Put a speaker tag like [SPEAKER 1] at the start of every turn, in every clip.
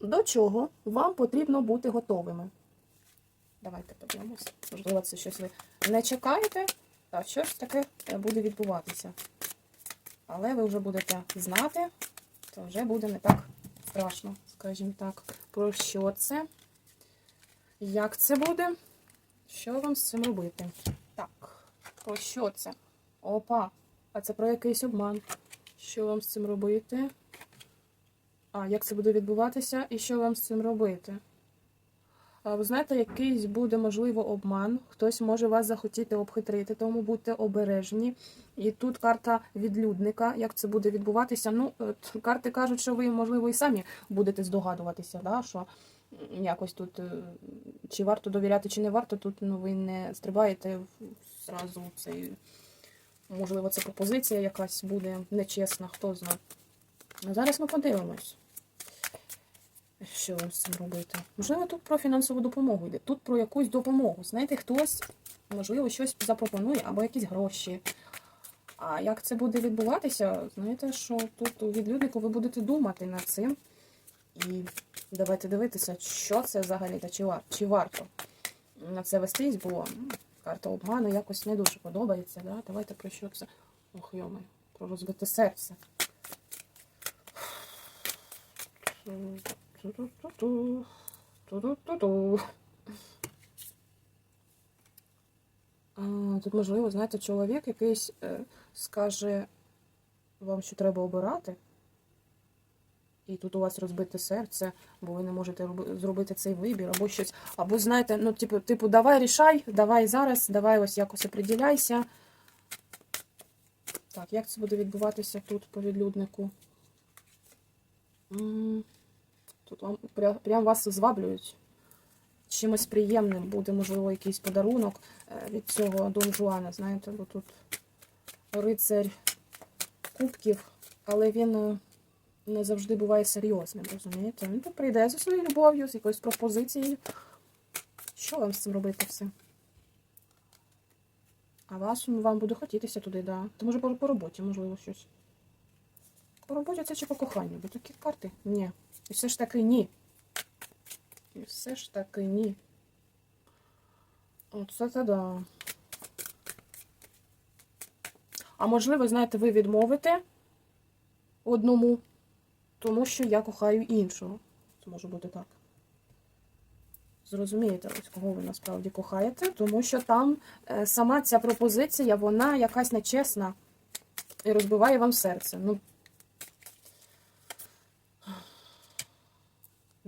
[SPEAKER 1] До чого вам потрібно бути готовими? Давайте подивимось. Можливо, це щось ви не чекаєте, та щось таке буде відбуватися. Але ви вже будете знати, то вже буде не так страшно, скажімо так. Про що це? Як це буде? Що вам з цим робити? Так, про що це? Опа, а це про якийсь обман. Що вам з цим робити? А, як це буде відбуватися і що вам з цим робити? А, ви знаєте, якийсь буде, можливо, обман. Хтось може вас захотіти обхитрити, тому будьте обережні. І тут карта відлюдника. Як це буде відбуватися? Ну, от, карти кажуть, що ви, можливо, і самі будете здогадуватися, да, що якось тут е, чи варто довіряти, чи не варто, тут ну, ви не стрибаєте зразу цей. Можливо, це пропозиція якась буде нечесна, хто знає. А зараз ми подивимось, що з цим робити. Можливо, тут про фінансову допомогу йде. Тут про якусь допомогу. Знаєте, хтось, можливо, щось запропонує або якісь гроші. А як це буде відбуватися, знаєте, що тут у відлюднику ви будете думати над цим. І давайте дивитися, що це взагалі та чи, вар, чи варто на це вестись, бо м, карта обману якось не дуже подобається. Да? Давайте про що це. Ох, йоми, про розбите серце. Тут, можливо, знаєте, чоловік якийсь е, скаже вам, що треба обирати. І тут у вас розбите серце, бо ви не можете зробити цей вибір, або щось. Або знаєте, ну, типу, типу, давай рішай, давай зараз, давай ось якось оприділяйся. Так, як це буде відбуватися тут по відлюднику? Тут вам прям, вас зваблюють. Чимось приємним буде, можливо, якийсь подарунок е, від цього Дон Жуана, знаєте, бо тут рицарь кубків, але він е, не завжди буває серйозним, розумієте? Він тут прийде за своєю любов'ю, з якоюсь пропозицією. Що вам з цим робити все? А вас вам буде хотітися туди, да. То може по, по роботі, можливо, щось. По роботі це чи по коханню? Бо такі карти? Ні. І все ж таки ні. І все ж таки ні. Оце це да. А можливо, знаєте, ви відмовите одному, тому що я кохаю іншого. Це може бути так. Зрозумієте, ось кого ви насправді кохаєте, тому що там е, сама ця пропозиція, вона якась нечесна і розбиває вам серце. Ну,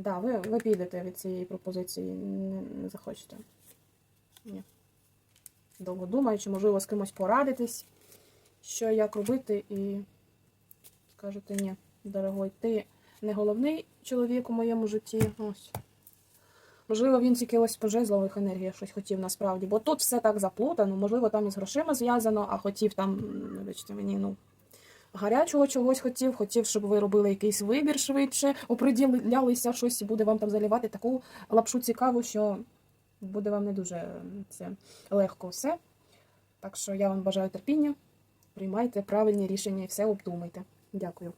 [SPEAKER 1] да, ви, ви підете від цієї пропозиції, не, не захочете. Ні. Довго думаючи, можливо, з кимось порадитись, що як робити, і скажете, ні, дорогой, ти не головний чоловік у моєму житті. Ось. Можливо, він тільки ось по енергіях щось хотів насправді, бо тут все так заплутано, можливо, там із грошима зв'язано, а хотів там, вибачте мені, ну, гарячого чогось хотів, хотів, щоб ви робили якийсь вибір швидше, оприділялися, щось і буде вам там заливати таку лапшу цікаву, що буде вам не дуже це легко все. Так що я вам бажаю терпіння, приймайте правильні рішення і все обдумайте. Дякую.